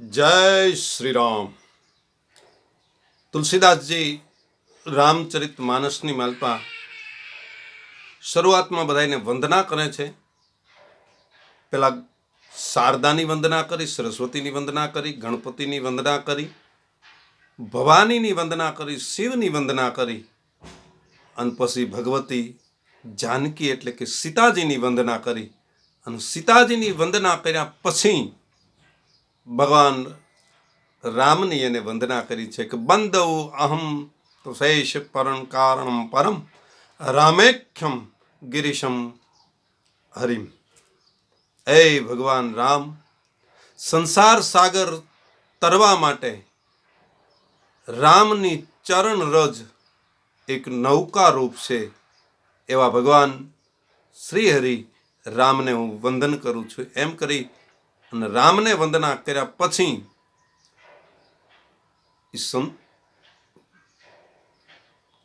જય શ્રી રામ તુલસીદાસજી રામચરિત માનસની માલપા શરૂઆતમાં બધાને વંદના કરે છે. પેલા શારદાની વંદના કરી, સરસ્વતીની વંદના કરી, ગણપતિની વંદના કરી, ભવાનીની વંદના કરી, શિવની વંદના કરી, અને પછી ભગવતી જાનકી એટલે કે સીતાજીની વંદના કરી. અને સીતાજીની વંદના કર્યા પછી ભગવાન રામની એને વંદના કરી છે કે બંધવ અહમ તો શૈષ પરમ કારણમ પરમ રામેખ્યમ ગિરીશમ હરિમ. એ ભગવાન રામ, સંસાર સાગર તરવા માટે રામની ચરણ રજ એક નૌકા રૂપ છે એવા ભગવાન શ્રી હરિ રામને હું વંદન કરું છું. એમ કરી અને રામને વંદના કર્યા પછી ઈ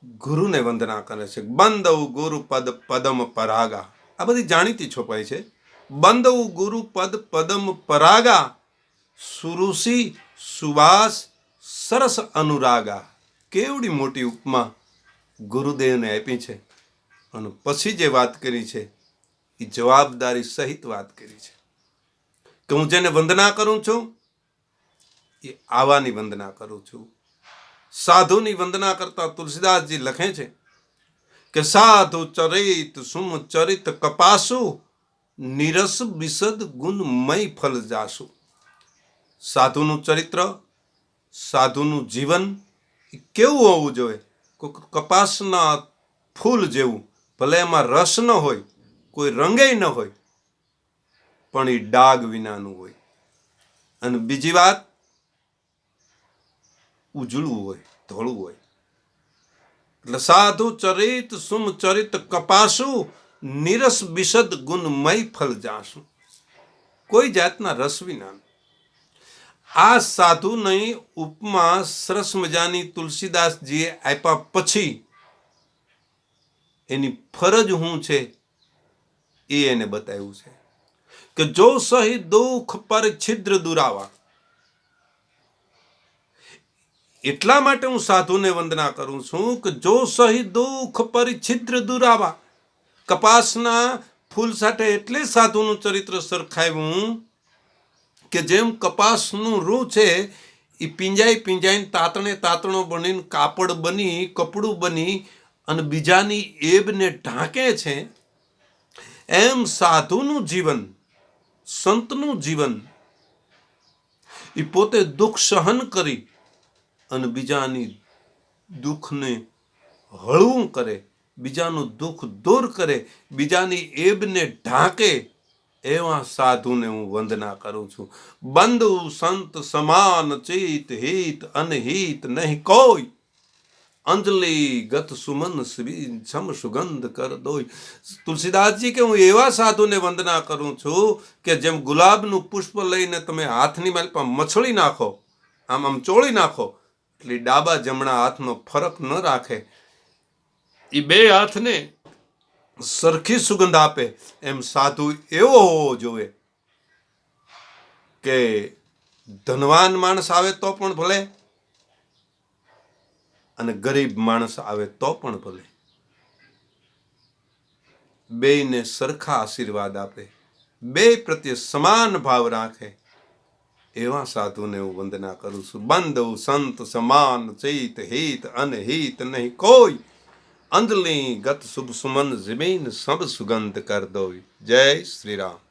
ગુરુને વંદના કરે છે. બંદવ ગુરુ પદ પદમ પરાગા. આ બધી જાણીતી છોપાઈ છે. બંદવ ગુરુ પદ પદમ પરાગા સુરુષિ સુવાસ સરસ અનુરાગા. કેવડી મોટી ઉપમા ગુરુદેવને આપી છે. અને પછી જે વાત કરી છે એ જવાબદારી સહિત વાત કરી છે. કે હું જેને વંદના કરું છું, એ આવાની વંદના કરું છું. સાધુની વંદના કરતા તુલસીદાસજી લખે છે કે, સાધુ ચરિત સુમ ચરિત કપાસુ, નિરસ બિસદ ગુણમય ફલ જાસુ. સાધુનું ચરિત્ર, સાધુનું જીવન કેવું હોવું જોઈએ? કપાસના ફૂલ જેવું, ભલે એમાં રસ ન હોય, કોઈ રંગે ન હોય પણ એ ડાગ વિનાનું હોય. અને બીજી વાત, ઉજળું હોય, ધોળું હોય. એટલે સાધુ ચરિત સુમ ચરિત કપાસું, નિરસ બિશદ ગુણમય ફલ જાશું કોઈ જાતના રસ વિનાનું આ સાધુ નહીં ઉપમા સરસ મજાની તુલસીદાસજીએ આપ્યા પછી એની ફરજ શું છે એ એને બતાવ્યું છે. કે જો સહી દુઃખ પર છિદ્ર દુરાવા. એટલા માટે હું સાધુને વંદના કરું છું કે જો સહી દુઃખ પર છિદ્ર દુરાવા. કપાસના ફૂલ સાથે એટલે સાધુનું ચરિત્ર સરખાવ્યું કે જેમ કપાસનું રૂ છે એ પિંજાઈ પિંજાઈને તાતણે તાતણો બનીને કાપડ બની, કપડું બની અને બીજાની એબને ઢાંકે છે. એમ સાધુનું જીવન સંતનું જીવન. એ પોતે દુઃખ સહન કરી અને બીજાની દુઃખને હળવું કરે, બીજાનું દુઃખ દૂર કરે, બીજાની એબને ઢાંકે એવા સાધુને હું વંદના કરું છું. બંધુ સંત સમાન ચિત હિત અનહિત નહીં કોઈ. અંજલિ ગત સુમન સમ સુગંધ કર દોય તુલસીદાસજી કે હું એવા સાધુને વંદના કરું છું કે જેમ ગુલાબનું પુષ્પ લઈને તમે હાથની માલ પર મછળી નાખો, આમ આમ ચોળી નાખો, એટલે ડાબા જમણા હાથનો ફરક ન રાખે. એ બે હાથને સરખી સુગંધ આપે, એમ સાધુ એવો હોવો જોઈએ કે ધનવાન માણસ આવે તો પણ ભલે. અને ગરીબ માણસ આવે તો પણ ભલે. બેયને સરખા આશીર્વાદ આપે. બે પ્રત્યે સમાન ભાવ રાખે. એવા સાધુને હું વંદના કરું છું. બંધુ સંત સમાન ચૈત હિત અનહિત નહીં. કોઈ અંજલિ ગત શુભ સુમન જમીન સબ સુગંધ કર દો જય શ્રી રામ.